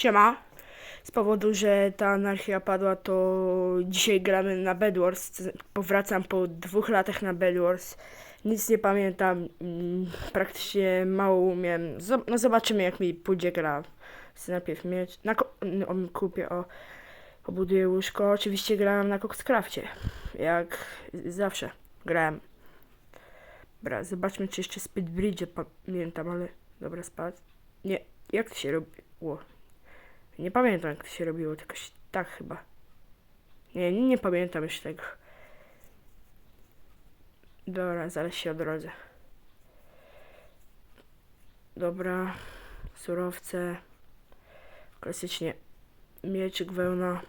Siema. Z powodu, że ta anarchia padła, to dzisiaj gramy na Bedwars. Powracam po dwóch latach na Bedwars. Nic nie pamiętam. Praktycznie mało umiem. No zobaczymy, jak mi pójdzie gra. Najpierw mieć. Na ko- no, kupię o. Pobuduję łóżko. Oczywiście grałem na Coxcrafcie. Jak zawsze grałem. Dobra, zobaczmy, czy jeszcze Speed Bridge pamiętam, ale. Dobra, spad. Nie, jak to się robiło? Nie pamiętam, jak to się robiło, tylko się, tak chyba. Nie, nie, nie pamiętam już tego. Dobra, zaraz się odrodzę. Dobra, surowce. Klasycznie mieczyk, wełna.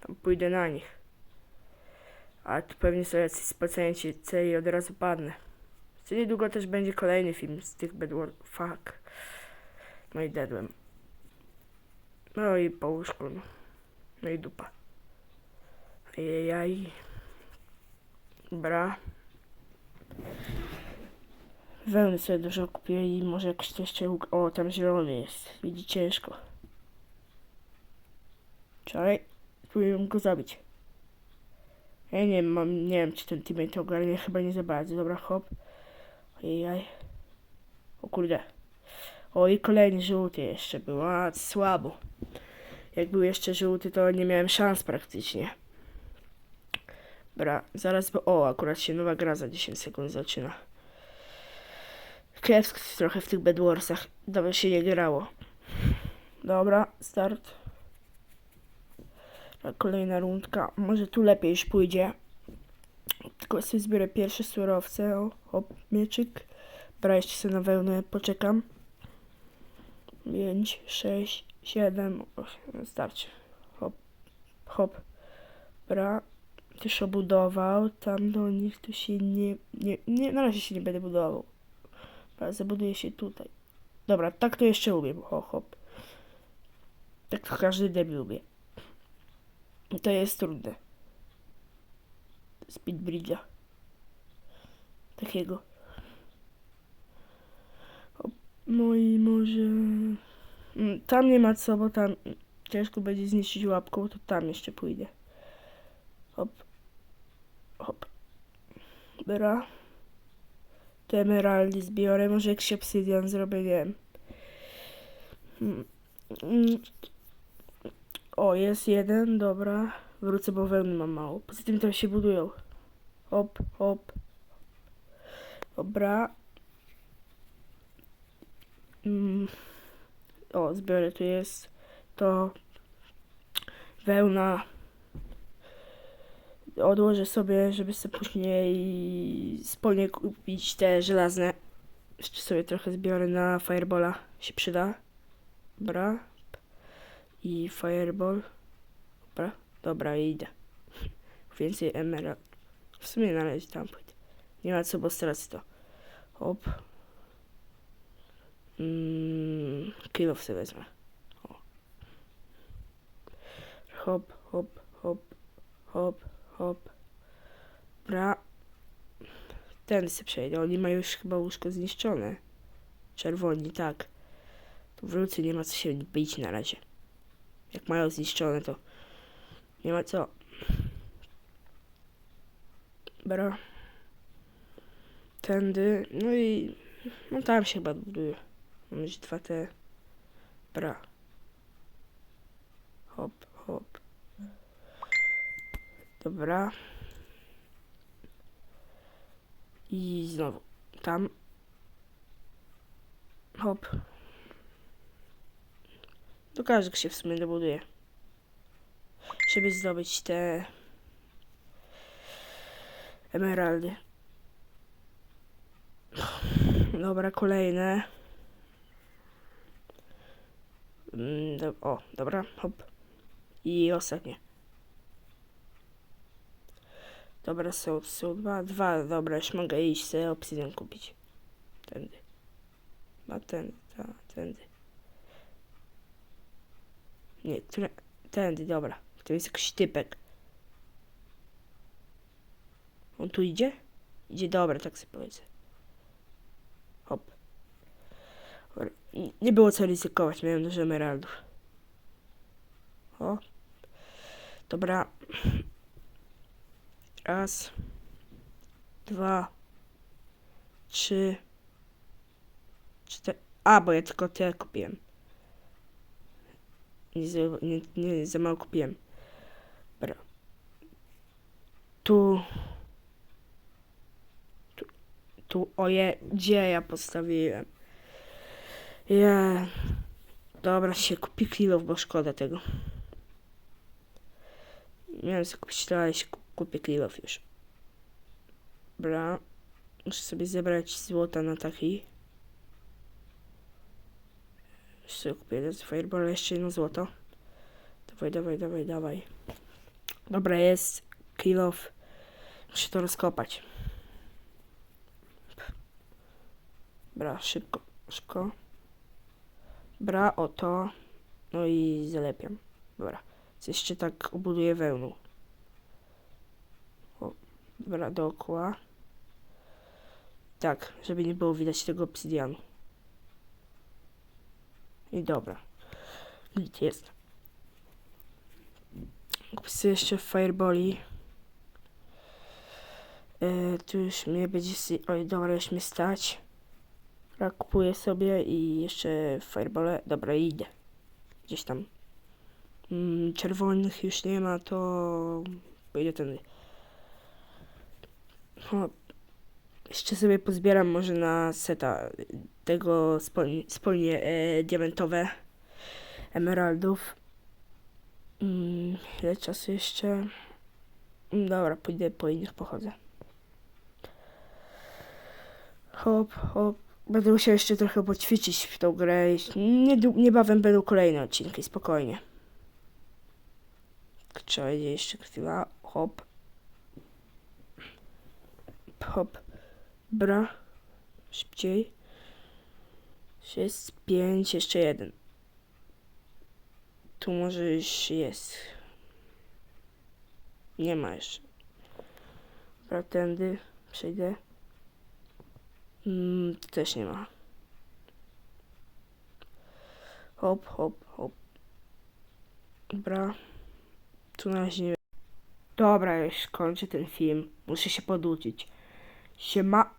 Tam pójdę na nich. A tu pewnie są jacyś spacjenci C i od razu padnę. Co niedługo też będzie kolejny film z tych bedwar... Fuck. No i. No i po łóżku, no. I dupa. Ejejaj. Dobra. Wełny sobie dużo kupię i może jakoś to jeszcze... O, tam zielony jest. Widzi ciężko. Czekaj. Spróbuję go zabić. Ja nie wiem, mam, nie wiem czy ten teammate ogarnie, chyba nie za bardzo. Dobra, hop. Ojej. O kurde. O i kolejny żółty jeszcze był, a słabo. Jak był jeszcze żółty, to nie miałem szans praktycznie. Dobra, zaraz, bo... O, akurat się nowa gra za 10 sekund zaczyna. Kiepsko trochę w tych Bedwarsach. Dawno się nie grało. Dobra, start. Kolejna rundka. Może tu lepiej już pójdzie. Tylko sobie zbiorę pierwsze surowce. O, hop, mieczyk. Dobra, jeszcze sobie na wełnę poczekam. 5, 6, 7, 8, starczy. Hop, hop. Dobra. Też obudował. Tam do nich tu się nie, nie, nie, na razie się nie będę budował. Dobra, zabuduję się tutaj. Dobra, tak to jeszcze umiem. Hop, hop. Tak to każdy debil umie. To jest trudne. Speed Bridge'a. Takiego. Hop. No i może... Mm, Tam nie ma co, bo tam ciężko będzie zniszczyć łapką, to tam jeszcze pójdę. Hop. Hop. Dobra. Te emeraldy zbiorę, może jakiś obsydian zrobię, nie wiem. Mm, mm. O, jest jeden, dobra. Wrócę, bo wełny mam mało. Poza tym tam się budują. Hop, hop. Dobra. Mm. O, zbiorę, tu jest to wełna. Odłożę sobie, żeby sobie później spolnie kupić te żelazne. Jeszcze sobie trochę zbiorę na Firebola, się przyda. Dobra. I Fireball. Dobra, dobra, idę. Więcej emerald. W sumie na razie tam pójdę. Nie ma co, bo stracę to. Hop. Mm, sobie wezmę. O. Hop, hop, hop, hop, hop. Dobra. Ten sobie przejdę. Oni mają już chyba łóżko zniszczone. Czerwoni, tak. Tu wrócę, nie ma co się bić na razie. Jak mają zniszczone, to nie ma co. Dobra. Tędy. No i no tam się chyba buduje. Mam już dwa te. Bra. Hop, hop. Dobra. I znowu. Tam. Hop. Do każdego się w sumie dobuduje. Żeby zdobyć te emeraldy. Dobra, kolejne. Mm, o, dobra, hop. I ostatnie. Dobra, są, są dwa, dwa, dobra, już mogę iść sobie obsydian kupić. Tędy. A ten, ta, tędy. Nie, które, tędy, dobra. To jest jakiś typek. On tu idzie? Idzie, dobra, tak sobie powiedzę. Hop. Dobra. I Nie było co ryzykować, miałem dużo emeraldów. O. Dobra. Raz. Dwa. Trzy. Cztery. A, bo ja tylko tyle kupiłem. Nie, za- nie, nie za mało kupiłem. Dobra. Tu. Tu. Tu. Oje, gdzie ja postawiłem? Ja. Dobra, się kupi kilo, bo szkoda tego. Miałem sobie kupić to, ale się ku- kupię kilo już. Dobra. Muszę sobie zebrać złota na taki. Jeszcze kupię z Fireballa, jeszcze jedno złoto. Dawaj, dawaj, dawaj, dawaj. Dobra, jest kilof. Muszę to rozkopać. Bra, szybko, szybko. Bra, oto. No i zalepiam. Dobra. Jeszcze tak obuduję wełną. O, dobra, dookoła. Tak, żeby nie było widać tego obsydianu. I dobra. Git jest. Kupię jeszcze fireboli. E, tu już mnie będzie... Oj, dobra, już mnie stać. Dobra, kupuję sobie i jeszcze firebole. Dobra, idę. Gdzieś tam. Mm, czerwonych już nie ma, to pójdę tędy. O, jeszcze sobie pozbieram może na seta tego spolnie, spolnie e, diamentowe emeraldów. Mm, ile czasu jeszcze? Mm, Dobra, pójdę po innych pochodzę. Hop, hop. Będę musiał jeszcze trochę poćwiczyć w tą grę. Niebawem będą kolejne odcinki, spokojnie. Trzeba będzie jeszcze chwila. Hop. Hop. Bra. Szybciej. Jest pięć, jeszcze jeden. Tu może już jest. Nie ma jeszcze. Dobra, tędy przejdę. Mm, też nie ma. Hop, hop, hop. Dobra. Tu na razie nie... Dobra, już kończę ten film. Muszę się poduczyć. Siema.